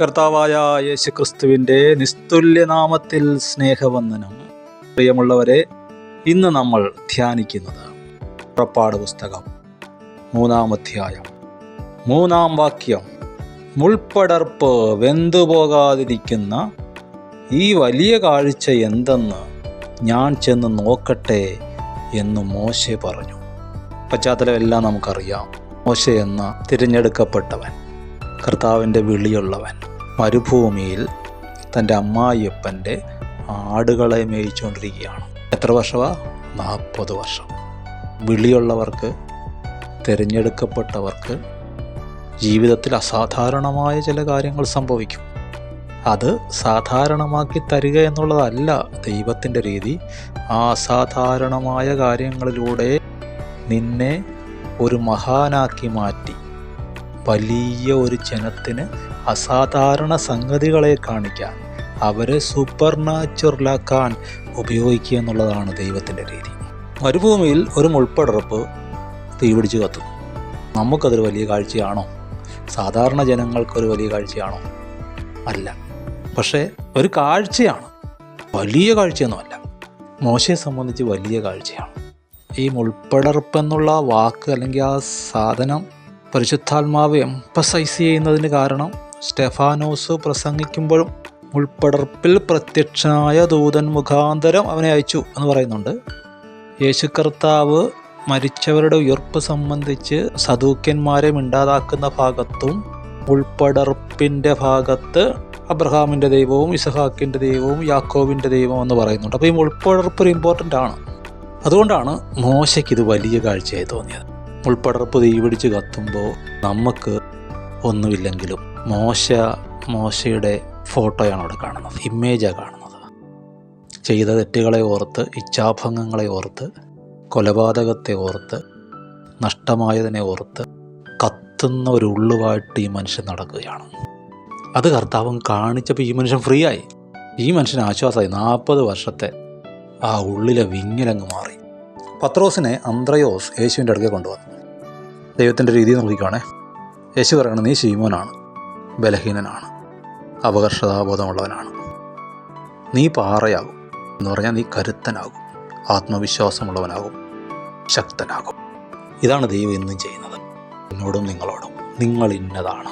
കർത്താവായ യേശുക്രിസ്തുവിന്റെ നിസ്തുല്യനാമത്തിൽ സ്നേഹവന്ദനം. പ്രിയമുള്ളവരെ ഇന്ന് നമ്മൾ ധ്യാനിക്കുന്നത് പുറപ്പാട് പുസ്തകം മൂന്നാം അധ്യായം. മൂന്നാം വാക്യം മുൾപ്പടർപ്പ് വെന്തുപോകാതിരിക്കുന്ന ഈ വലിയ കാഴ്ച എന്തെന്ന് ഞാൻ ചെന്ന് നോക്കട്ടെ എന്ന് മോശെ പറഞ്ഞു. പശ്ചാത്തലമെല്ലാം നമുക്കറിയാം. മോശ എന്ന തിരഞ്ഞെടുക്കപ്പെട്ടവൻ. കർത്താവിന്റെ വിളിയുള്ളവൻ മരുഭൂമിയിൽ തന്റെ അമ്മായിയപ്പന്റെ ആടുകളെ മേയിച്ചുകൊണ്ടിരിക്കുകയാണ്. എത്ര വർഷമാ നാൽപ്പത് വർഷം. വിളിയുള്ളവർക്ക് തിരഞ്ഞെടുക്കപ്പെട്ടവർക്ക് ജീവിതത്തിൽ അസാധാരണമായ ചില കാര്യങ്ങൾ സംഭവിക്കും. അത് സാധാരണമാക്കി തരിക എന്നുള്ളതല്ല ദൈവത്തിന്റെ രീതി. ആ അസാധാരണമായ കാര്യങ്ങളിലൂടെ നിന്നെ ഒരു മഹാനാക്കി മാറ്റി. വലിയ ഒരു ജനത്തിന് അസാധാരണ സംഗതികളെ കാണിക്കാൻ അവരെ സൂപ്പർ നാച്ചുറലാക്കാൻ ഉപയോഗിക്കുക എന്നുള്ളതാണ് ദൈവത്തിന്റെ രീതി. മരുഭൂമിയിൽ ഒരു മുൾപ്പടർപ്പ് തീപിടിച്ച് കത്തും നമുക്കതൊരു വലിയ കാഴ്ചയാണോ? സാധാരണ ജനങ്ങൾക്കൊരു വലിയ കാഴ്ചയാണോ? അല്ല. പക്ഷേ ഒരു കാഴ്ചയാണ്. വലിയ കാഴ്ചയൊന്നുമല്ല. മോശയെ സംബന്ധിച്ച് വലിയ കാഴ്ചയാണ്. ഈ മുൾപ്പടർപ്പെന്നുള്ള വാക്ക് അല്ലെങ്കിൽ ആ സാധനം പരിശുദ്ധാത്മാവ് എംപസൈസ് ചെയ്യുന്നതിന് കാരണം സ്റ്റെഫാനോസ് പ്രസംഗിക്കുമ്പോഴും ഉൾപ്പടർപ്പിൽ പ്രത്യക്ഷനായ ദൂതൻ മുഖാന്തരം അവനെ അയച്ചു എന്ന് പറയുന്നുണ്ട്. യേശു കർത്താവ് മരിച്ചവരുടെ ഉയർപ്പ് സംബന്ധിച്ച് സദൂക്യന്മാരെ മിണ്ടാതാക്കുന്ന ഭാഗത്തും ഉൾപ്പടർപ്പിന്റെ ഭാഗത്ത് അബ്രഹാമിന്റെ ദൈവവും ഇസഹാക്കിന്റെ ദൈവവും യാക്കോബിന്റെ ദൈവവും എന്ന് പറയുന്നുണ്ട്. അപ്പോൾ ഈ ഉൾപ്പടർപ്പ് ഒരു ഇമ്പോർട്ടന്റ് ആണ്. അതുകൊണ്ടാണ് മോശയ്ക്ക് ഇത് വലിയ കാഴ്ചയായി തോന്നിയത്. ഉൾപ്പടർപ്പ് തീപിടിച്ച് കത്തുമ്പോൾ നമുക്ക് ഒന്നുമില്ലെങ്കിലും മോശ മോശയുടെ ഫോട്ടോയാണ് അവിടെ കാണുന്നത് ഇമേജാണ് കാണുന്നത്. ചെയ്ത തെറ്റുകളെ ഓർത്ത് ഇച്ഛാഭംഗങ്ങളെ ഓർത്ത് കൊലപാതകത്തെ ഓർത്ത് നഷ്ടമായതിനെ ഓർത്ത് കത്തുന്ന ഒരു ഉള്ളുവായിട്ട് ഈ മനുഷ്യൻ നടക്കുകയാണ്. അത് കർത്താവൻ കാണിച്ചപ്പോൾ ഈ മനുഷ്യൻ ഫ്രീ ആയി ഈ മനുഷ്യൻ ആശ്വാസമായി. നാൽപ്പത് വർഷത്തെ ആ ഉള്ളിലെ വിങ്ങലങ്ങ് മാറി. പത്രോസിനെ അന്ത്രയോസ് യേശുവിന്റെ അടുക്കെ കൊണ്ടുവന്നു. ദൈവത്തിന്റെ രീതി നോക്കിക്കാണേ. യേശു പറയണം നീ ശീമോനാണ് ബലഹീനനാണ് അപകർഷതാബോധമുള്ളവനാണ്. നീ പാറയാകും എന്ന് പറഞ്ഞാൽ നീ കരുത്തനാകും ആത്മവിശ്വാസമുള്ളവനാകും ശക്തനാകും. ഇതാണ് ദൈവം ഇന്നും ചെയ്യുന്നത്. എന്നോടും നിങ്ങളോടും. നിങ്ങൾ ഇന്നതാണ്.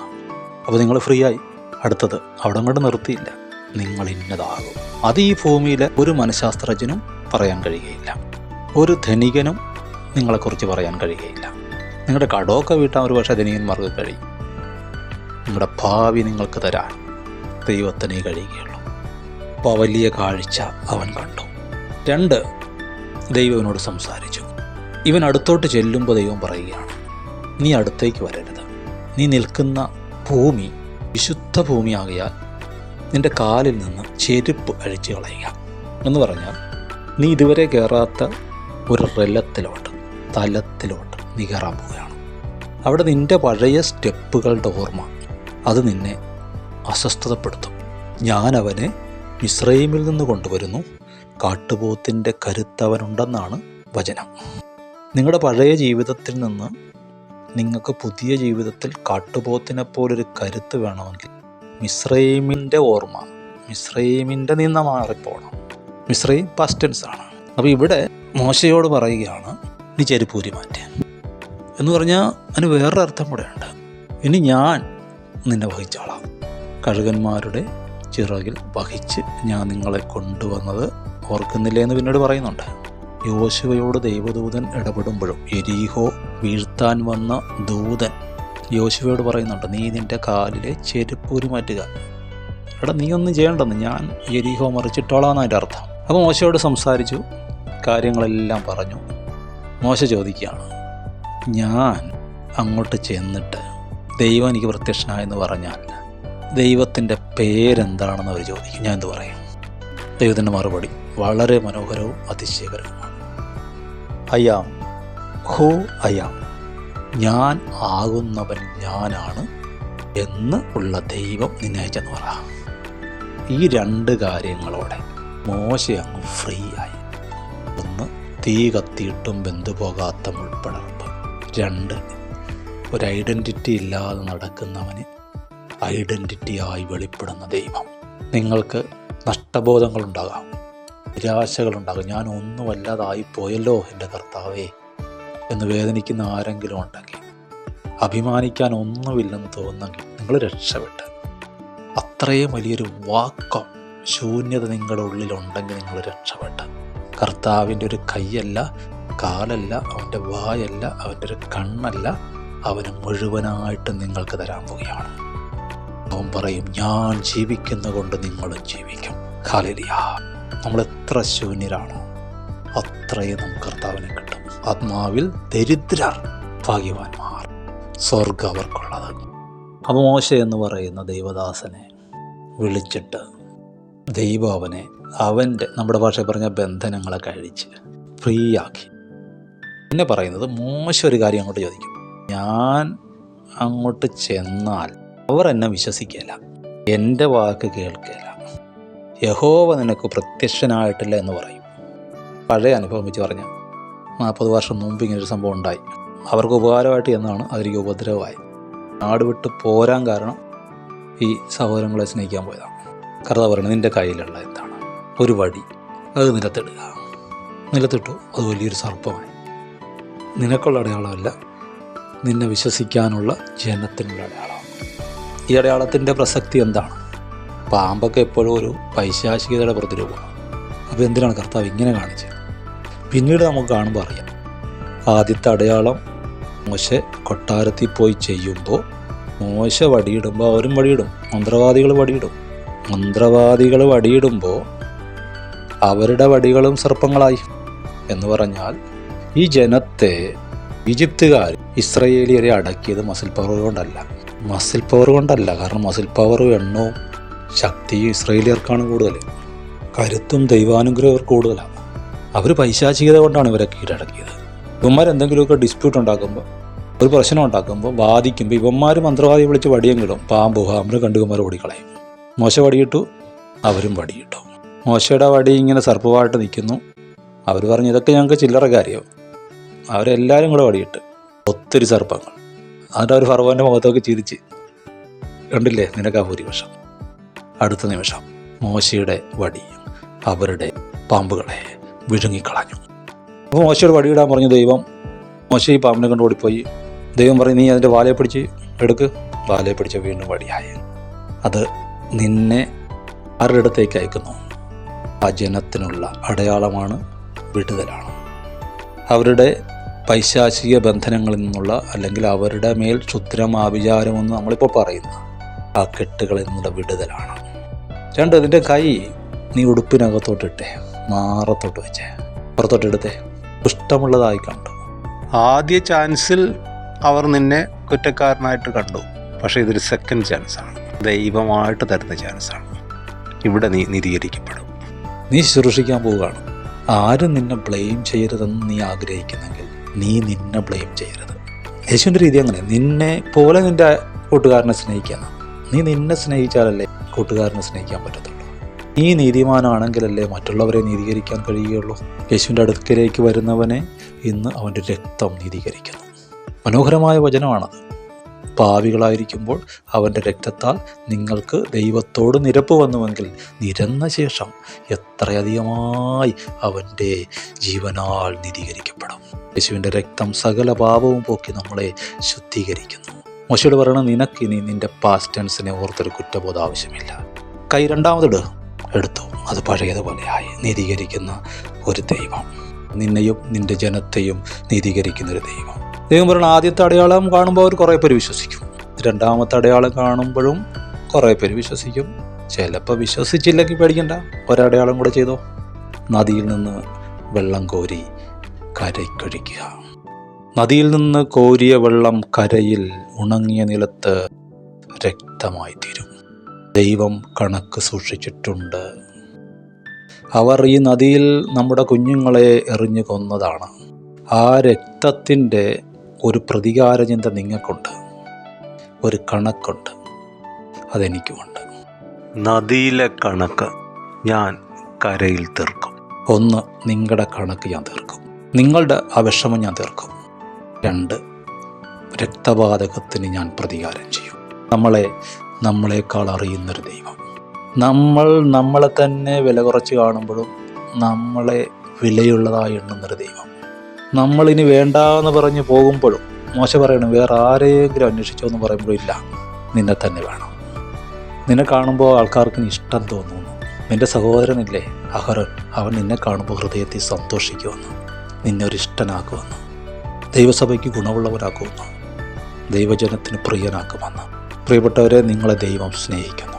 അപ്പോൾ നിങ്ങൾ ഫ്രീ ആയി അടുത്തത് അവിടെ കൊണ്ട് നിർത്തിയില്ല. നിങ്ങൾ ഇന്നതാകും. അത് ഈ ഭൂമിയിലെ ഒരു മനഃശാസ്ത്രജ്ഞനും പറയാൻ കഴിയുകയില്ല. ഒരു ധനികനും നിങ്ങളെക്കുറിച്ച് പറയാൻ കഴിയുകയില്ല. നിങ്ങളുടെ കടമൊക്കെ വീട്ടാൻ ഒരു പക്ഷേ ധനികന്മാർക്ക് കഴിയും. നിങ്ങളുടെ ഭാവി നിങ്ങൾക്ക് തരാൻ ദൈവത്തിനെ കഴിയുകയുള്ളൂ. അപ്പോൾ വലിയ കാഴ്ച അവൻ കണ്ടു. രണ്ട് ദൈവവിനോട് സംസാരിച്ചു. ഇവൻ അടുത്തോട്ട് ചെല്ലുമ്പോൾ ദൈവം പറയുകയാണ് നീ അടുത്തേക്ക് വരരുത്. നീ നിൽക്കുന്ന ഭൂമി വിശുദ്ധ ഭൂമിയാകിയാൽ നിന്റെ കാലിൽ നിന്ന് ചെരുപ്പ് അഴിച്ചു കളയുക. എന്ന് പറഞ്ഞാൽ നീ ഇതുവരെ കയറാത്ത ഒരു റെല്ലത്തിലോട്ട് തലത്തിലോട്ട് നീ കയറാൻ പോവുകയാണ്. അവിടെ നിന്റെ പഴയ സ്റ്റെപ്പുകളുടെ ഓർമ്മ. അത് നിന്നെ അസ്വസ്ഥതപ്പെടുത്തും. ഞാൻ അവനെ മിശ്രൈമിൽ നിന്ന് കൊണ്ടുവരുന്നു. കാട്ടുപോത്തിന്റെ കരുത്തവനുണ്ടെന്നാണ് വചനം. നിങ്ങളുടെ പഴയ ജീവിതത്തിൽ നിന്ന് നിങ്ങൾക്ക് പുതിയ ജീവിതത്തിൽ കാട്ടുപോത്തിനെ പോലൊരു കരുത്ത് വേണമെങ്കിൽ മിശ്രൈമിന്റെ ഓർമ്മ മിശ്രൈമിന്റെ നിന്ന് മാറിപ്പോണം. മിശ്രൈം പാസ്റ്റൻസ് ആണ് അപ്പോൾ ഇവിടെ മോശയോട് പറയുകയാണ് നീ ചെരുപ്പൂരി മാറ്റാൻ എന്ന് പറഞ്ഞാൽ അതിന് വേറൊരു അർത്ഥം കൂടെ ഉണ്ട് ഇനി ഞാൻ നിന്നെ വഹിച്ചോളാം. കഴുകന്മാരുടെ ചിറകിൽ വഹിച്ച് ഞാൻ നിങ്ങളെ കൊണ്ടുവന്നത് ഓർക്കുന്നില്ലേ എന്ന് പിന്നീട് പറയുന്നുണ്ട്. യോശുവയോട് ദൈവദൂതൻ ഇടപെടുമ്പോഴും എരീഹോ വീഴ്ത്താൻ വന്ന ദൂതൻ യോശുവയോട് പറയുന്നുണ്ട് നീ നിന്റെ കാലിലെ ചെരുപ്പൂരി മാറ്റുക എടാ നീ ഒന്നും ചെയ്യേണ്ടെന്ന്. ഞാൻ എരീഹോ മറിച്ചിട്ടോളാം എന്നതിന്റെ അർത്ഥം. അപ്പോൾ മോശയോട് സംസാരിച്ചു കാര്യങ്ങളെല്ലാം പറഞ്ഞു. മോശ ചോദിക്കുകയാണ് ഞാൻ അങ്ങോട്ട് ചെന്നിട്ട് ദൈവം എനിക്ക് പ്രത്യക്ഷനായെന്ന് പറഞ്ഞാൽ ദൈവത്തിന്റെ പേരെന്താണെന്ന് അവർ ചോദിക്കും. ഞാൻ എന്ത് പറയും? ദൈവത്തിന്റെ മറുപടി വളരെ മനോഹരവും അതിശയകരവുമാണ്. അയാം ഹോ അയാം ഞാൻ ആകുന്നവൻ ഞാനാണ് എന്ന് ഉള്ള ദൈവം നിന്നെ അയച്ചെന്ന് പറ. ഈ രണ്ട് കാര്യങ്ങളോടെ മോശ അങ്ങ് ഫ്രീ ആയി. ഒന്ന് തീ കത്തിയിട്ടും ബന്ധുപോകാത്ത മുൾപ്പടർപ്പ് രണ്ട്. ഒരു ഐഡന്റിറ്റി ഇല്ലാതെ നടക്കുന്നവന് ഐഡന്റിറ്റിയായി വെളിപ്പെടുന്ന ദൈവം. നിങ്ങൾക്ക് നഷ്ടബോധങ്ങളുണ്ടാകാം. നിരാശകളുണ്ടാകും. ഞാൻ ഒന്നുമല്ലാതായി പോയല്ലോ എന്റെ കർത്താവേ എന്ന് വേദനിക്കുന്ന ആരെങ്കിലും ഉണ്ടെങ്കിൽ അഭിമാനിക്കാൻ ഒന്നുമില്ലെന്ന് തോന്നുന്നെങ്കിൽ നിങ്ങൾ രക്ഷപ്പെട്ട്. അത്രയും വലിയൊരു വാക്കം ശൂന്യത നിങ്ങളുടെ ഉള്ളിലുണ്ടെങ്കിൽ നിങ്ങൾ രക്ഷപ്പെട്ട്. കർത്താവിന്റെ ഒരു കൈയല്ല കാലല്ല അവന്റെ വായല്ല അവന്റെ ഒരു കണ്ണല്ല അവന് മുഴുവനായിട്ട് നിങ്ങൾക്ക് തരാൻ പോവുകയാണ്. അവൻ പറയും ഞാൻ ജീവിക്കുന്ന കൊണ്ട് നിങ്ങളും ജീവിക്കും. കാലിലിയ നമ്മൾ എത്ര ശൂന്യരാണോ. അത്രയും നമുക്ക് കർത്താവിനെ കിട്ടും. ആത്മാവിൽ ദരിദ്രർ ഭാഗ്യവാന്മാർ. സ്വർഗം അവർക്കുള്ളത്. അമോശ എന്ന് പറയുന്ന ദൈവദാസനെ വിളിച്ചിട്ട് ദൈവം അവനെ അവന്റെ നമ്മുടെ ഭാഷ പറഞ്ഞ ബന്ധനങ്ങളെ കഴിച്ച് ഫ്രീ ആക്കി പിന്നെ പറയുന്നത് മോശം ഒരു കാര്യം അങ്ങോട്ട് ചോദിക്കും. ഞാൻ അങ്ങോട്ട് ചെന്നാൽ അവർ എന്നെ വിശ്വസിക്കില്ല എന്റെ വാക്ക് കേൾക്കില്ല യഹോവ നിനക്ക് പ്രത്യക്ഷനായിട്ടില്ല എന്ന് പറയും. പഴയ അനുഭവം വെച്ച് പറഞ്ഞ നാൽപ്പത് വർഷം മുമ്പ് ഇങ്ങനൊരു സംഭവം ഉണ്ടായി. അവർക്ക് ഉപകാരമായിട്ട് എന്നാണ് അതിലേക്ക് ഉപദ്രവമായി. നാട് വിട്ട് പോരാൻ കാരണം ഈ സഹോദരങ്ങളെ സ്നേഹിക്കാൻ പോയതാണ്. കർത്താവ് പറയുന്നത് നിന്റെ കയ്യിലുള്ള എന്താണ്? ഒരു വടി. അത് നിലത്തിടുക. നിലത്തിട്ടു. അത് വലിയൊരു സർപ്പമായി. നിനക്കുള്ള അടയാളമല്ല നിന്നെ വിശ്വസിക്കാനുള്ള ജനത്തിനുള്ള അടയാളം ഈ അടയാളത്തിന്റെ പ്രസക്തി എന്താണ്? പാമ്പൊക്കെ എപ്പോഴും ഒരു പൈശാചികതയുടെ പ്രതിരൂപമാണ്. അപ്പോൾ എന്തിനാണ് കർത്താവ് ഇങ്ങനെ കാണിച്ചത്? പിന്നീട് നമുക്ക് കാണുമ്പോൾ അറിയാം. ആദ്യത്തെ അടയാളം മോശ കൊട്ടാരത്തിൽ പോയി ചെയ്യുമ്പോൾ മോശ വടിയിടുമ്പോൾ അവരും വടിയിടും മന്ത്രവാദികൾ വടിയിടും. മന്ത്രവാദികൾ വടിയിടുമ്പോൾ അവരുടെ വടികളും സർപ്പങ്ങളായി എന്ന് പറഞ്ഞാൽ ഈ ജനത്തെ ഈജിപ്തുകാർ ഇസ്രയേലിയരെ അടക്കിയത് മസിൽ പവർ കൊണ്ടല്ല. മസിൽ പവർ കൊണ്ടല്ല. കാരണം മസിൽ പവർ എണ്ണവും ശക്തിയും ഇസ്രയേലിയർക്കാണ് കൂടുതൽ. കരുത്തും ദൈവാനുഗ്രഹം കൂടുതലാണ്. അവർ പൈശാചികത കൊണ്ടാണ് ഇവരെ കീഴടക്കിയത്. ഇവന്മാർ എന്തെങ്കിലുമൊക്കെ ഡിസ്പ്യൂട്ട് ഉണ്ടാക്കുമ്പോൾ ഒരു പ്രശ്നം ഉണ്ടാക്കുമ്പോൾ വാദിക്കുമ്പോൾ ഇവന്മാർ മന്ത്രവാദി വിളിച്ച് വടിയെങ്കിലും പാമ്പ് കണ്ടു കണ്ടുകുമാർ ഓടിക്കളയും. മോശ വടിയിട്ടു അവരും വടിയിട്ടു. മോശയുടെ വടി ഇങ്ങനെ സർപ്പമായിട്ട് നിൽക്കുന്നു അവർ പറഞ്ഞു ഇതൊക്കെ ഞങ്ങൾക്ക് ചില്ലറ കാര്യം അവരെല്ലാവരും കൂടെ വടിയിട്ട് ഒത്തിരി സർപ്പങ്ങൾ. എന്നിട്ട് അവർ ഫർവോന്റെ മുഖത്തൊക്കെ ചിരിച്ച് കണ്ടില്ലേ? നിനക്കാ ഭൂരിപക്ഷം. അടുത്ത നിമിഷം മോശയുടെ വടി അവരുടെ പാമ്പുകളെ വിഴുങ്ങിക്കളഞ്ഞു. അപ്പോൾ മോശയുടെ വടിയിടാൻ പറഞ്ഞു ദൈവം മോശ ഈ പാമ്പിനെ കൊണ്ട് ഓടിപ്പോയി. ദൈവം പറയും നീ അതിന്റെ വാലയെ പിടിച്ച് എടുക്ക്. വാലയെ പിടിച്ച വീണ്ടും വടിയായി. അത് നിന്നെ ആരുടെ അടുത്തേക്ക് അയക്കുന്നു? ആ ജനത്തിനുള്ള അടയാളമാണ് വിടുതലാണ്. അവരുടെ പൈശാചിക ബന്ധനങ്ങളിൽ നിന്നുള്ള അല്ലെങ്കിൽ അവരുടെ മേൽ ക്ഷുദ്രം ആഭിചാരമെന്ന് നമ്മളിപ്പോൾ പറയുന്ന ആ കെട്ടുകളിൽ നിന്നുള്ള വിടുതലാണ്. രണ്ട് ഇതിന്റെ കൈ നീ ഉടുപ്പിനകത്തോട്ടിട്ടേ മാറത്തോട്ട് വെച്ചേ. പുറത്തോട്ടെടുത്തേ. ഇഷ്ടമുള്ളതായി കണ്ടു. ആദ്യ ചാൻസിൽ അവർ നിന്നെ കുറ്റക്കാരനായിട്ട് കണ്ടു. പക്ഷേ ഇതൊരു സെക്കൻഡ് ചാൻസാണ് ദൈവമായിട്ട് തരുന്ന ചാൻസാണ് ഇവിടെ നീ നിരീകരിക്കപ്പെടും. നീ ശുശ്രൂഷിക്കാൻ പോവുകയാണ്. ആരും നിന്നെ ബ്ലെയിം ചെയ്യരുതെന്ന് നീ ആഗ്രഹിക്കുന്നെങ്കിൽ നീ നിന്നെ ബ്ലെയിം ചെയ്യരുത്. യേശുവിന്റെ രീതി അങ്ങനെ. നിന്നെ പോലെ നിന്റെ കൂട്ടുകാരനെ സ്നേഹിക്കണം നീ നിന്നെ സ്നേഹിച്ചാലല്ലേ കൂട്ടുകാരനെ സ്നേഹിക്കാൻ പറ്റത്തുള്ളൂ. നീ നീതിമാനാണെങ്കിലല്ലേ മറ്റുള്ളവരെ നീതീകരിക്കാൻ കഴിയുകയുള്ളൂ. യേശുവിന്റെ അടുക്കലേക്ക് വരുന്നവനെ ഇന്ന് അവന്റെ രക്തം നീതീകരിക്കുന്നു. മനോഹരമായ വചനമാണത്. പാവികളായിരിക്കുമ്പോൾ അവന്റെ രക്തത്താൽ നിങ്ങൾക്ക് ദൈവത്തോട് നിരപ്പ് വന്നുവെങ്കിൽ നിരന്ന ശേഷം എത്രയധികമായി അവന്റെ ജീവനാൽ നീതീകരിക്കപ്പെടും. യേശുവിന്റെ രക്തം സകല പാപവും പോക്കി നമ്മളെ ശുദ്ധീകരിക്കുന്നു. മോശയോട് പറയണം നിനക്ക് ഇനി നിന്റെ പാസ്റ്റൻസിനെ ഓർത്തൊരു കുറ്റബോധം ആവശ്യമില്ല. കൈ രണ്ടാമതിട് എടുത്തു. അത് പഴയതുപോലെയായി നീതീകരിക്കുന്ന ഒരു ദൈവം. നിന്നെയും നിന്റെ ജനത്തെയും നീതീകരിക്കുന്ന ഒരു ദൈവം. ദൈവം പറയുന്ന ആദ്യത്തെ അടയാളം കാണുമ്പോൾ അവർ കുറേ പേര് വിശ്വസിക്കും. രണ്ടാമത്തെ അടയാളം കാണുമ്പോഴും കുറേ പേര് വിശ്വസിക്കും. ചിലപ്പോൾ വിശ്വസിച്ചില്ലെങ്കിൽ പേടിക്കണ്ട. ഒരടയാളം കൂടെ ചെയ്തോ. നദിയിൽ നിന്ന് വെള്ളം കോരി കരയ്ക്കൊഴിക്കുക. നദിയിൽ നിന്ന് കോരിയ വെള്ളം കരയിൽ ഉണങ്ങിയ നിലത്ത് രക്തമായി തീരും. ദൈവം കണക്ക് സൂക്ഷിച്ചിട്ടുണ്ട്. അവർ ഈ നദിയിൽ നമ്മുടെ കുഞ്ഞുങ്ങളെ എറിഞ്ഞു കൊന്നതാണ്. ആ രക്തത്തിന്റെ ഒരു പ്രതികാര ചിന്ത നിങ്ങൾക്കുണ്ട്. ഒരു കണക്കുണ്ട്. അതെനിക്കുമുണ്ട്. നദിയിലെ കണക്ക് ഞാൻ കരയിൽ തീർക്കും. ഒന്ന് നിങ്ങളുടെ കണക്ക് ഞാൻ തീർക്കും. നിങ്ങളുടെ ആ വിഷമം ഞാൻ തീർക്കും. രണ്ട് രക്തപാതകത്തിന് ഞാൻ പ്രതികാരം ചെയ്യും. നമ്മളെ നമ്മളെക്കാൾ അറിയുന്നൊരു ദൈവം. നമ്മൾ നമ്മളെ തന്നെ വില കുറച്ച് കാണുമ്പോഴും നമ്മളെ വിലയുള്ളതായി എണ്ണുന്നൊരു ദൈവം. നമ്മളിനി വേണ്ടാന്ന് പറഞ്ഞ് പോകുമ്പോഴും മോശ പറയണം വേറെ ആരെങ്കിലും അന്വേഷിച്ചോ എന്ന് പറയുമ്പോഴും ഇല്ല. നിന്നെ തന്നെ വേണം. നിന്നെ കാണുമ്പോൾ ആൾക്കാർക്ക് ഇഷ്ടം തോന്നുന്നു നിന്റെ സഹോദരനില്ലേ അഹറൻ അവൻ നിന്നെ കാണുമ്പോൾ ഹൃദയത്തിൽ സന്തോഷിക്കുമെന്ന്. നിന്നെ ഒരു ഇഷ്ടനാക്കുമെന്ന്. ദൈവസഭയ്ക്ക് ഗുണമുള്ളവരാക്കുമെന്ന് ദൈവജനത്തിന് പ്രിയനാക്കുമെന്ന്. പ്രിയപ്പെട്ടവരെ നിങ്ങളെ ദൈവം സ്നേഹിക്കുന്നു.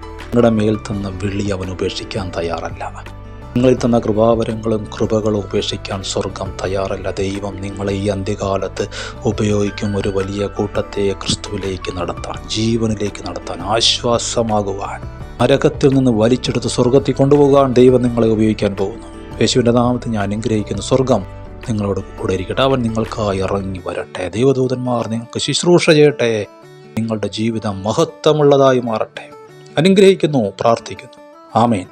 നിങ്ങളുടെ മേൽ തന്ന വിളി അവൻ ഉപേക്ഷിക്കാൻ തയ്യാറല്ല. നിങ്ങളിൽ തന്ന കൃപാവരങ്ങളും കൃപകളും ഉപേക്ഷിക്കാൻ സ്വർഗം തയ്യാറല്ല. ദൈവം നിങ്ങളെ ഈ അന്ത്യകാലത്ത് ഉപയോഗിക്കും ഒരു വലിയ കൂട്ടത്തെ ക്രിസ്തുവിലേക്ക് നടത്താൻ ജീവനിലേക്ക് നടത്താൻ ആശ്വാസമാകുവാൻ. നരകത്തിൽ നിന്ന് വലിച്ചെടുത്ത് സ്വർഗത്തിൽ കൊണ്ടുപോകാൻ ദൈവം നിങ്ങളെ ഉപയോഗിക്കാൻ പോകുന്നു. യേശുവിന്റെ നാമത്തിൽ ഞാൻ അനുഗ്രഹിക്കുന്നു. സ്വർഗം നിങ്ങളോട് കൂടെ ഇരിക്കട്ടെ. അവൻ നിങ്ങൾക്കായി ഇറങ്ങി വരട്ടെ. ദൈവദൂതന്മാർ നിങ്ങൾക്ക് ശുശ്രൂഷ ചെയ്യട്ടെ. നിങ്ങളുടെ ജീവിതം മഹത്വമുള്ളതായി മാറട്ടെ. അനുഗ്രഹിക്കുന്നു പ്രാർത്ഥിക്കുന്നു. ആമേൻ.